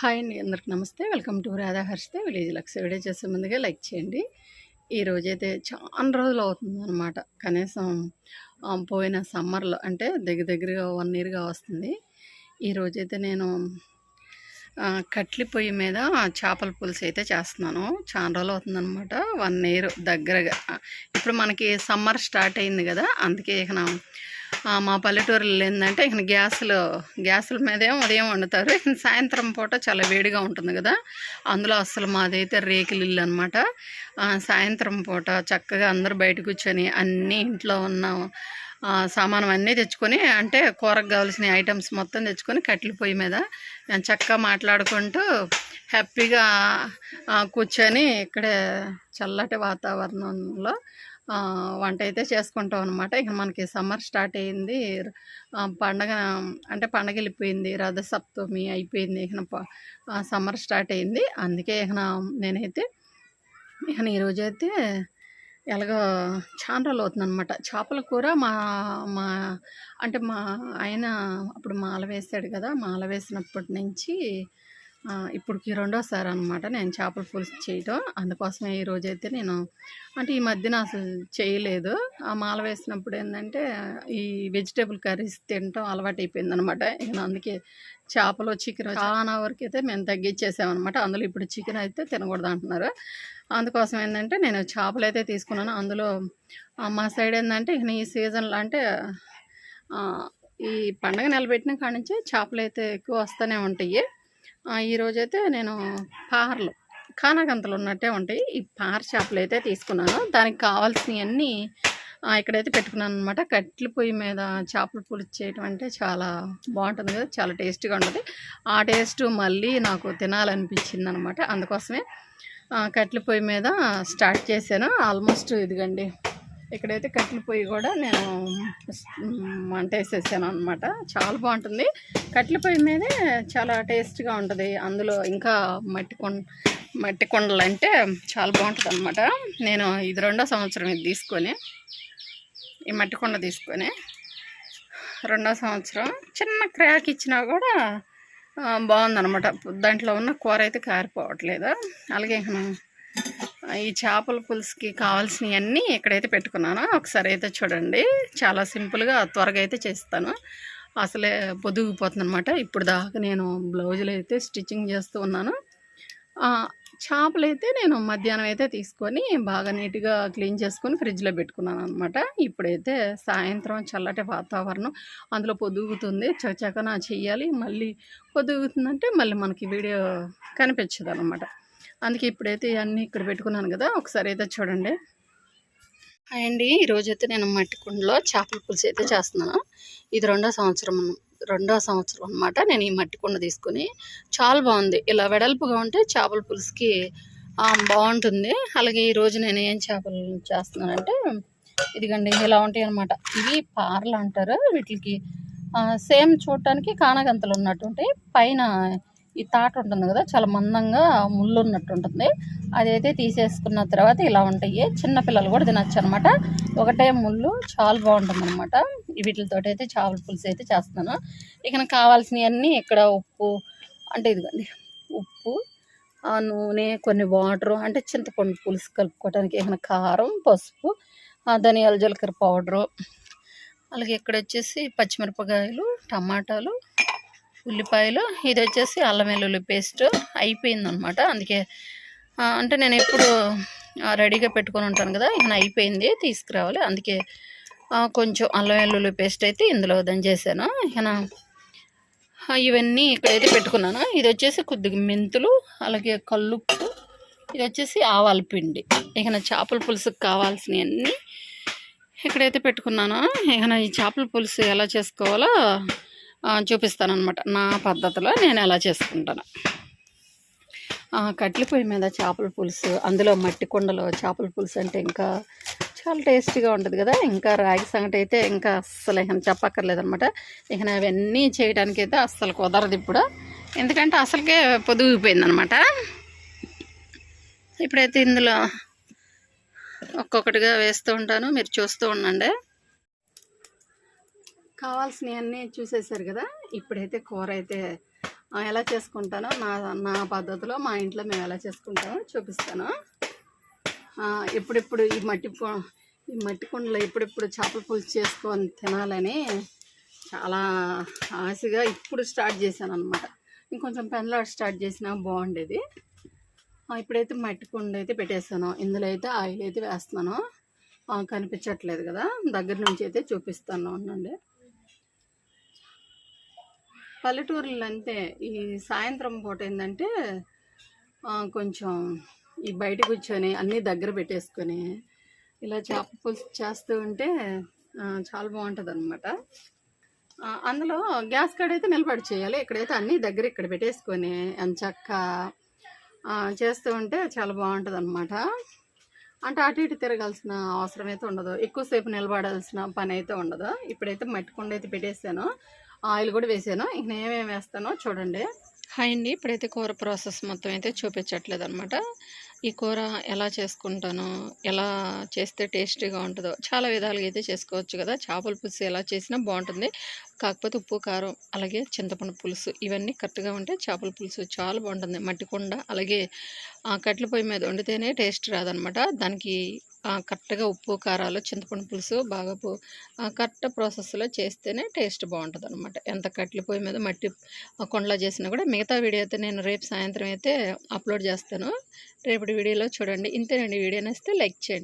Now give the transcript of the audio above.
Hi అండి అందరికి నమస్తే. Welcome to Radha Harshitha village Lux video చేసే ముందుగా లైక్ చేయండి. ఈ రోజైతే చాలా రోజులు అవుతుంది అనమాట కనీసం పోయిన సమ్మర్లో అంటే దగ్గర దగ్గరగా వన్ ఇయర్గా వస్తుంది. ఈ రోజైతే నేను కట్లి పొయ్యి మీద చేపల పులుసు అయితే చేస్తున్నాను. చాలా రోజులు అవుతుందనమాట వన్ ఇయర్ దగ్గరగా. ఇప్పుడు మనకి సమ్మర్ స్టార్ట్ అయింది కదా అందుకే ఇక మా పల్లెటూరులో ఏంటంటే ఇక గ్యాసులు గ్యాసుల మీదే ఉదయం వండుతారు. సాయంత్రం పూట చాలా వేడిగా ఉంటుంది కదా. అందులో అసలు మాదైతే రేకులు ఇల్లు అనమాట సాయంత్రం పూట చక్కగా అందరు బయట కూర్చొని అన్నీ ఇంట్లో ఉన్న సామానం అన్నీ తెచ్చుకొని అంటే కూరకు కావాల్సిన ఐటమ్స్ మొత్తం తెచ్చుకొని కట్టెల పొయ్యి మీద చక్కగా మాట్లాడుకుంటూ హ్యాపీగా కూర్చొని ఇక్కడే చల్లటి వాతావరణంలో వంట అయితే చేసుకుంటాం అనమాట ఇక మనకి సమ్మర్ స్టార్ట్ అయింది. పండగ అంటే పండగ వెళ్ళిపోయింది రథసప్తమి అయిపోయింది. ఇక సమ్మర్ స్టార్ట్ అయింది. అందుకే ఇక నేనైతే ఇక ఈరోజైతే ఎలాగో చాలా రోజులు అవుతుందనమాట చేపల కూర మా మా అంటే మా ఆయన అప్పుడు మాల వేసాడు కదా. మాల వేసినప్పటి నుంచి ఇప్పటికి రెండోసారి అనమాట నేను చేపల పులుసు చేయటం. అందుకోసమే ఈ రోజైతే నేను అంటే ఈ మధ్యన అసలు చేయలేదు. ఆ మాల వేసినప్పుడు ఏంటంటే ఈ వెజిటేబుల్ కర్రీస్ తినటం అలవాటు అయిపోయింది అనమాట ఇక అందుకే చేపలు చికెన్ చాలా వరకు అయితే మేము తగ్గించేసామన్నమాట అందులో ఇప్పుడు చికెన్ అయితే తినకూడదు అంటున్నారు. అందుకోసం ఏంటంటే నేను చేపలు అయితే తీసుకున్నాను. అందులో మా సైడ్ ఏంటంటే ఇక ఈ సీజన్లో అంటే ఈ పండగ నిలబెట్టిన కాడి నుంచి చేపలు అయితే ఎక్కువ వస్తూనే ఉంటాయి. ఈరోజైతే నేను పార్లు కానాగంతలు ఉన్నట్టే ఉంటాయి. ఈ పార్ చేపలు అయితే తీసుకున్నాను. దానికి కావాల్సినవన్నీ ఇక్కడైతే పెట్టుకున్నాను అనమాట కట్టెల పొయ్యి మీద చేపల పులుసు చేయటం అంటే చాలా బాగుంటుంది కదా చాలా టేస్ట్గా ఉంటుంది. ఆ టేస్ట్ మళ్ళీ నాకు తినాలనిపించింది అనమాట అందుకోసమే కట్టెల పొయ్యి మీద స్టార్ట్ చేశాను. ఆల్మోస్ట్ ఇదిగండి ఇక్కడైతే కట్టెల పొయ్యి కూడా నేను మ్, వేసేసాను అనమాట చాలా బాగుంటుంది. కట్టెల పొయ్యి మీదే చాలా టేస్ట్గా ఉంటుంది. అందులో ఇంకా మట్టి కొండ మట్టి కొండలు అంటే చాలా బాగుంటుంది అనమాట నేను ఇది రెండో సంవత్సరం ఇది తీసుకొని ఈ మట్టి కొండ తీసుకొని రెండో సంవత్సరం చిన్న క్రాక్ ఇచ్చినా కూడా బాగుందనమాట దాంట్లో ఉన్న కూర అయితే కారిపోవట్లేదు. అలాగే ఈ చేపల పులుసుకి కావాల్సినవన్నీ ఎక్కడైతే పెట్టుకున్నానో. ఒకసారి అయితే చూడండి. చాలా సింపుల్గా త్వరగా అయితే చేస్తాను. అసలే పొదుగుపోతుంది అనమాట ఇప్పుడు దాకా నేను బ్లౌజులు అయితే స్టిచ్చింగ్ చేస్తూ ఉన్నాను. చేపలు అయితే నేను మధ్యాహ్నం అయితే తీసుకొని బాగా నీట్గా క్లీన్ చేసుకొని ఫ్రిడ్జ్లో పెట్టుకున్నాను అనమాట ఇప్పుడైతే సాయంత్రం చల్లటి వాతావరణం. అందులో పొదుగుతుంది. చకచకన చేయాలి మళ్ళీ పొదుగుతుందంటే మళ్ళీ మనకి వీడియో కనిపించదు అనమాట అందుకే ఇప్పుడైతే ఇవన్నీ ఇక్కడ పెట్టుకున్నాను కదా ఒకసారి అయితే చూడండి. హాయ్ అండి ఈరోజైతే నేను మట్టి కుండలో చేపల పులుసు అయితే చేస్తున్నాను. ఇది రెండో సంవత్సరం రెండో సంవత్సరం అనమాట నేను ఈ మట్టి కుండ తీసుకుని చాలా బాగుంది. ఇలా వెడల్పుగా ఉంటే చేపల పులుసుకి బాగుంటుంది. అలాగే ఈరోజు నేను ఏం చేపలు చేస్తున్నానంటే ఇదిగండి ఇలా ఉంటాయి అనమాట ఇవి పార్లు అంటారు. వీటికి సేమ్ చూడటానికి కానగంతలు ఉన్నట్టు ఉంటాయి. పైన ఈ తాట ఉంటుంది కదా చాలా మందంగా ముళ్ళు ఉన్నట్టు ఉంటుంది అదైతే తీసేసుకున్న తర్వాత ఇలా ఉంటాయి. చిన్నపిల్లలు కూడా తినచ్చు అనమాట ఒకటే ముళ్ళు చాలా బాగుంటుంది అనమాట వీటితో అయితే చేపల పులుసు అయితే చేస్తున్నాను. ఇక కావాల్సినవన్నీ ఇక్కడ ఉప్పు అంటే ఇదిగోండి ఉప్పు ఆ నూనె కొన్ని వాటరు అంటే చింతపండు పులుసు కలుపుకోవడానికి ఇక కారం పసుపు ధనియాల జీలకర్ర పౌడరు. అలాగే ఇక్కడ వచ్చేసి పచ్చిమిరపకాయలు టమాటాలు ఉల్లిపాయలు ఇది వచ్చేసి అల్లం వెల్లుల్లి పేస్ట్ అయిపోయిందనమాట అందుకే అంటే నేను ఎప్పుడు రెడీగా పెట్టుకొని ఉంటాను కదా ఇక అయిపోయింది తీసుకురావాలి. అందుకే కొంచెం అల్లం వెల్లుల్లి పేస్ట్ అయితే ఇందులో దంచేసాను ఇక ఇవన్నీ ఇక్కడైతే పెట్టుకున్నాను. ఇది వచ్చేసి కొద్దిగా మెంతులు అలాగే కల్లుప్పు ఇది వచ్చేసి ఆవాల పిండి. ఇక నా చేపల పులుసుకు కావాల్సినవన్నీ ఇక్కడైతే పెట్టుకున్నాను. ఇక ఈ చేపల పులుసు ఎలా చేసుకోవాలో చూపిస్తానమాట నా పద్ధతిలో నేను ఎలా చేసుకుంటాను. ఆ, కట్టెల పొయ్యి మీద చేపల పులుసు అందులో మట్టి కుండలో చేపల పులుసు అంటే ఇంకా చాలా టేస్టీగా ఉంటుంది కదా. ఇంకా రాగి సంగటి అయితే ఇంకా అస్సలు ఇక చెప్పక్కర్లేదనమాట ఇక అవన్నీ చేయడానికి అయితే అస్సలు కుదరదు ఇప్పుడు. ఎందుకంటే అసలుకే పొదుగిపోయింది అనమాట ఇప్పుడైతే ఇందులో ఒక్కొక్కటిగా వేస్తూ ఉంటాను. మీరు చూస్తూ ఉండండి. కావాల్సినవన్నీ చూసేసారు కదా? ఇప్పుడైతే కూర అయితే ఎలా చేసుకుంటానో నా నా పద్ధతిలో మా ఇంట్లో మేము ఎలా చేసుకుంటామో చూపిస్తాను. ఎప్పుడెప్పుడు ఈ మట్టి ఈ మట్టి కుండలో ఎప్పుడెప్పుడు చేపల పులుసు చేసుకొని తినాలని చాలా ఆశగా ఇప్పుడు స్టార్ట్ చేశాను అనమాట ఇంకొంచెం పెందలాడు స్టార్ట్ చేసినా బాగుండేది. ఇప్పుడైతే మట్టి కుండ అయితే పెట్టేస్తాను. ఇందులో అయితే ఆయిల్ అయితే వేస్తున్నాను. కనిపించట్లేదు కదా? దగ్గర నుంచి అయితే చూపిస్తాను ఉండండి. పల్లెటూరులో అంతే ఈ సాయంత్రం పూట ఏంటంటే కొంచెం ఈ బయట కూర్చొని అన్నీ దగ్గర పెట్టేసుకొని ఇలా చేప పులుసు చేస్తూ ఉంటే చాలా బాగుంటుంది అనమాట అందులో గ్యాస్ కాడ అయితే నిలబడి చేయాలి. ఇక్కడైతే అన్నీ దగ్గర ఇక్కడ పెట్టేసుకొని ఎంచక్క చేస్తూ ఉంటే చాలా బాగుంటుంది అనమాట అంటే అటు ఇటు తిరగాల్సిన అవసరం అయితే ఉండదు. ఎక్కువసేపు నిలబడాల్సిన పని అయితే ఉండదు. ఇప్పుడైతే మట్టి కొండ అయితే పెట్టేసాను. ఆయిల్ కూడా వేసాను. ఇంక నేను వేస్తానో చూడండి. హాయ్ అండి. ఇప్పుడైతే కూర ప్రాసెస్ మొత్తం అయితే చూపించట్లేదు అనమాట ఈ కూర ఎలా చేసుకుంటాను ఎలా చేస్తే టేస్టీగా ఉంటుందో చాలా విధాలుగా అయితే చేసుకోవచ్చు కదా. చేపల పులుసు ఎలా చేసినా బాగుంటుంది. కాకపోతే ఉప్పు కారం అలాగే చింతపండు పులుసు ఇవన్నీ కరెక్ట్గా ఉంటే చేపల పులుసు చాలా బాగుంటుంది. మట్టి కుండ అలాగే ఆ, కట్టెల పొయ్యి మీద వండితేనే టేస్ట్ రాదనమాట దానికి కరెక్ట్గా ఉప్పు కారాలు చింతపండు పులుసు బాగా పు- ఆ, కరెక్ట్ ప్రాసెస్లో చేస్తేనే టేస్ట్ బాగుంటుంది అనమాట ఎంత కట్టెల పొయ్యి మీద మట్టి కొండలో చేసినా కూడా మిగతా వీడియో అయితే నేను రేపు సాయంత్రం అయితే అప్లోడ్ చేస్తాను. రేపటి వీడియోలో చూడండి. ఇంతేనండి. వీడియో నచ్చితే లైక్ చేయండి.